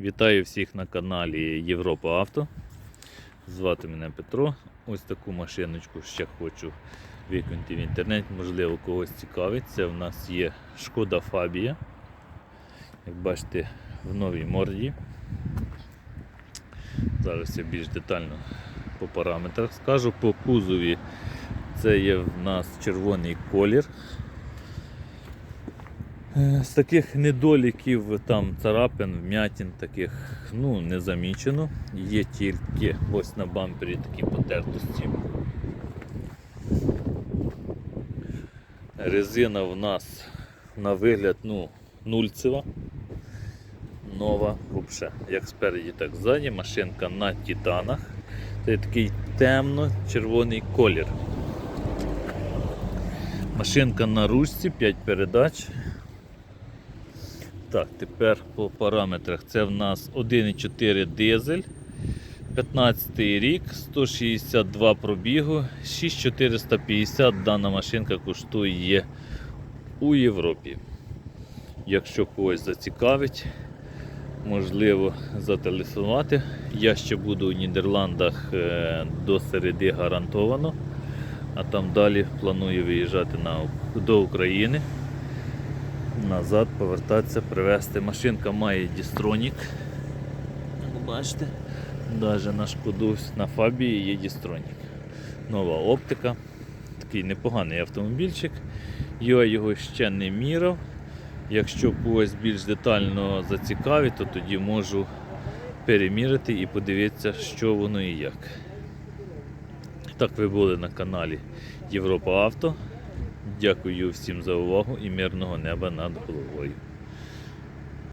Вітаю всіх на каналі Європа Авто. Звати мене Петро. Ось таку машиночку ще хочу викинути в інтернет. Можливо, когось цікавить. Це в нас є Шкода Фабія. Як бачите, в новій морді. Зараз я більш детально по параметрах скажу. По кузові це є в нас червоний колір. Е, З таких недоліків там царапин, вмятин таких ну, не замічено. Є тільки ось на бампері такі потертості. Резина в нас на вигляд ну, нульцева. Нова взагалі. Як спереді, так ззаді. Машинка на титанах. Це такий темно-червоний колір. Машинка на ручці, 5 передач. Так, тепер по параметрах. Це в нас 1,4 дизель, 15 рік, 162 пробігу, 6450 дана машинка коштує у Європі. Якщо когось зацікавить, можливо зателефонувати. Я ще буду у Нідерландах е, до середи гарантовано, а там далі планую виїжджати на, до України назад повертатися, привезти. Машинка має дістронік. Бачите, навіть на шкоду на фабії є дістронік. Нова оптика. Такий непоганий автомобільчик. Я його ще не міряв. Якщо когось більш детально зацікавить, то тоді можу перемірити і подивитися, що воно і як. Так, ви були на каналі Європа Авто. Дякую всім за увагу і мирного неба над головою.